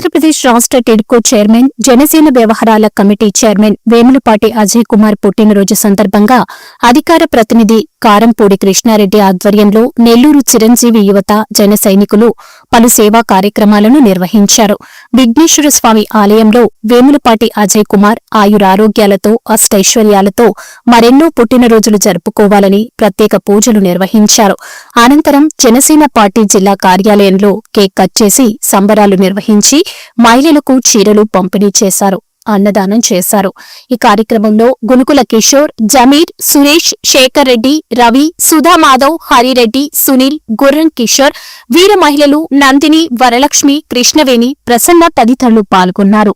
ఆంధ్రప్రదేశ్ రాష్ట్ర టిడ్కో చైర్మన్ జనసేన వ్యవహారాల committee chairman Vemulapati Ajay Kumar పుట్టినరోజు సందర్భంగా అధికార ప్రతినిధి కారంపూడి కృష్ణారెడ్డి ఆధ్వర్యంలో నెల్లూరు చిరంజీవి యువత జన సైనికులు పలు సేవా కార్యక్రమాలను నిర్వహించారు. విఘ్నేశ్వర స్వామి ఆలయంలో వేములపాటి అజయ్ కుమార్ ఆయురారోగ్యాలతో అష్టైశ్వర్యాలతో మరెన్నో పుట్టినరోజులు జరుపుకోవాలని ప్రత్యేక పూజలు నిర్వహించారు. అనంతరం జనసేన పార్టీ జిల్లా కార్యాలయంలో కేక్ కట్ చేసి సంబరాలు నిర్వహించి మహిళలకు చీరలు పంపిణీ చేశారు అన్నదానం చేశారు. ఈ కార్యక్రమంలో గునుకుల కిషోర్ జమీర్ సురేష్ శేఖర్ రెడ్డి రవి సుధా మాధవ్ హరిరెడ్డి సునీల్ గుర్రం కిషోర్ వీర మహిళలు నందిని వరలక్ష్మి కృష్ణవేణి ప్రసన్న తదితరులు పాల్గొన్నారు.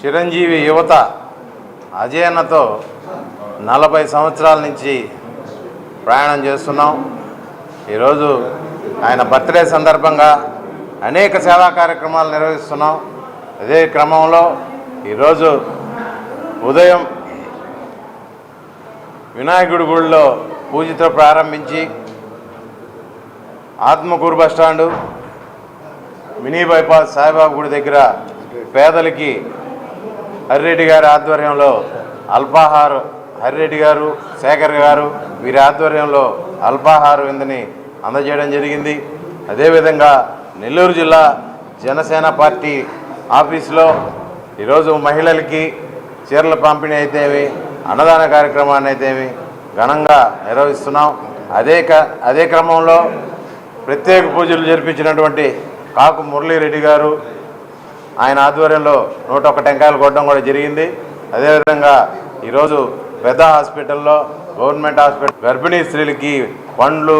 చిరంజీవి యువత అజయన్నతో నలభై సంవత్సరాల నుంచి ప్రయాణం చేస్తున్నాం. ఈరోజు ఆయన బర్త్డే సందర్భంగా అనేక సేవా కార్యక్రమాలు నిర్వహిస్తున్నాం. అదే క్రమంలో ఈరోజు ఉదయం వినాయకుడి గుడిలో పూజతో ప్రారంభించి Atmakur bus stand mini bypass Saibabu గుడి దగ్గర పేదలకి హరిరెడ్డి గారి ఆధ్వర్యంలో అల్పాహార హరిరెడ్డి గారు శేఖర్ గారు వీరి ఆధ్వర్యంలో అల్పాహార విందుని అందజేయడం జరిగింది. అదేవిధంగా నెల్లూరు జిల్లా జనసేన పార్టీ ఆఫీసులో ఈరోజు మహిళలకి చీరల పంపిణీ అయితేమి అన్నదాన కార్యక్రమాన్ని అయితేమి ఘనంగా నిర్వహిస్తున్నాం. అదే క అదే క్రమంలో ప్రత్యేక పూజలు జరిపించినటువంటి కాకు మురళీరెడ్డి గారు ఆయన ఆధ్వర్యంలో నూట ఒక్క టెంకాయలు కొట్టడం కూడా జరిగింది. అదేవిధంగా ఈరోజు పెద్ద హాస్పిటల్లో గవర్నమెంట్ హాస్పిటల్ గర్భిణీ స్త్రీలకి పండ్లు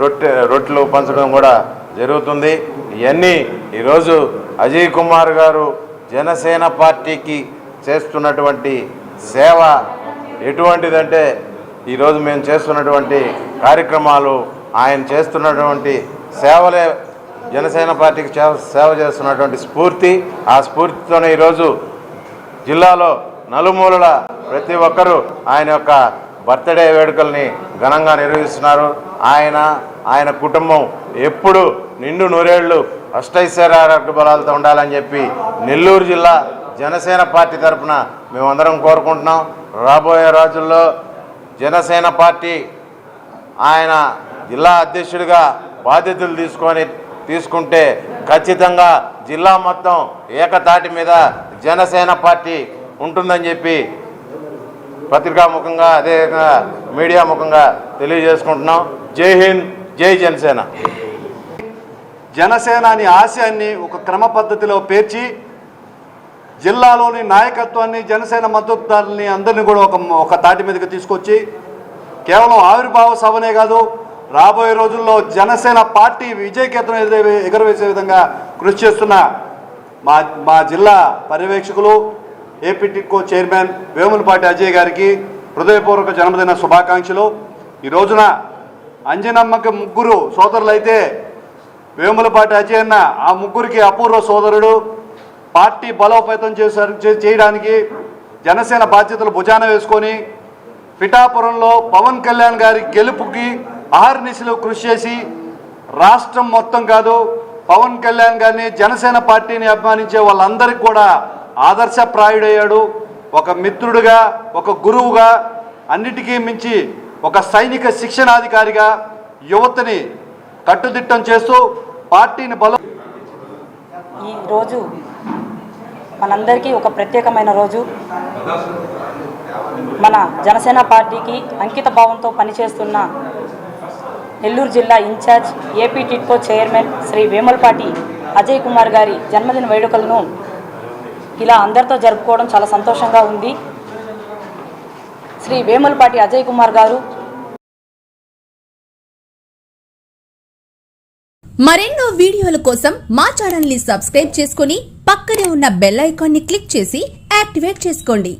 రొట్టె రొట్టెలు పంచడం కూడా జరుగుతుంది. ఇవన్నీ ఈరోజు అజయ్ కుమార్ గారు జనసేన పార్టీకి చేస్తున్నటువంటి సేవ ఎటువంటిదంటే ఈరోజు మేము చేస్తున్నటువంటి కార్యక్రమాలు ఆయన చేస్తున్నటువంటి సేవలే జనసేన పార్టీకి చే- సేవ చేస్తున్నటువంటి స్ఫూర్తి ఆ స్ఫూర్తితోనే ఈరోజు జిల్లాలో నలుమూలల ప్రతి ఒక్కరూ ఆయన యొక్క బర్త్డే వేడుకల్ని ఘనంగా నిర్వహిస్తున్నారు. ఆయన ఆయన కుటుంబం ఎప్పుడు నిండు నూరేళ్ళు అష్టైశ్వర్యారోగ్య బలాలతో ఉండాలని చెప్పి నెల్లూరు జిల్లా జనసేన పార్టీ తరఫున మేమందరం కోరుకుంటున్నాం. రాబోయే రోజుల్లో జనసేన పార్టీ ఆయన జిల్లా అధ్యక్షుడిగా బాధ్యతలు తీసుకొని తీసుకుంటే ఖచ్చితంగా జిల్లా మొత్తం ఏకతాటి మీద జనసేన పార్టీ ఉంటుందని చెప్పి పత్రికా ముఖంగా అదేవిధంగా మీడియా ముఖంగా తెలియజేసుకుంటున్నాం. జై హింద్ జై జనసేన. జనసేన అనే ఆశయాన్ని ఒక క్రమ పద్ధతిలో పేర్చి జిల్లాలోని నాయకత్వాన్ని జనసేన మద్దతుదారుల్ని అందరినీ కూడా ఒక ఒక తాటి మీదకి తీసుకొచ్చి కేవలం ఆవిర్భావ సభనే కాదు రాబోయే రోజుల్లో జనసేన పార్టీ విజయకేతనం ఎగరవే- ఎగురవేసే విధంగా కృషి చేస్తున్న మా మా జిల్లా పర్యవేక్షకులు ఏపీటికో చైర్మన్ వేములపాటి అజయ్ గారికి హృదయపూర్వక జన్మదిన శుభాకాంక్షలు. ఈ రోజున అంజనమ్మకి ముగ్గురు సోదరులైతే వేములపాటి అజయ్ అన్న ఆ ముగ్గురికి అపూర్వ సోదరుడు. పార్టీ బలోపేతం చేశారు చేయడానికి జనసేన బాధ్యతలు భుజాన వేసుకొని పిఠాపురంలో పవన్ కళ్యాణ్ గారి గెలుపుకి ఆహర్నిశలు కృషి చేసి రాష్ట్రం మొత్తం కాదు పవన్ కళ్యాణ్ గారిని జనసేన పార్టీని అభిమానించే వాళ్ళందరికీ కూడా ఆదర్శప్రాయుడయ్యాడు. ఒక మిత్రుడుగా ఒక గురువుగా అన్నిటికీ మించి ఒక సైనిక శిక్షణాధికారిగా యువతని కట్టుదిట్టం చేస్తూ పార్టీని బలం ఈరోజు మనందరికీ ఒక ప్రత్యేకమైన రోజు. మన జనసేన పార్టీకి అంకిత భావంతో పనిచేస్తున్న నెల్లూరు జిల్లా incharge AP Tidco chairman Shri Vemalapati Ajay Kumar గారి జన్మదిన వేడుకలను ఇలా అందరితో జరుపుకోవడం చాలా సంతోషంగా ఉంది. శ్రీ వేములపాటి అజయ్ కుమార్ గారు మరెన్నో వీడియోల కోసం మా ఛానల్ని సబ్స్క్రైబ్ చేసుకుని పక్కనే ఉన్న బెల్ ఐకాన్ని క్లిక్ చేసి యాక్టివేట్ చేసుకోండి.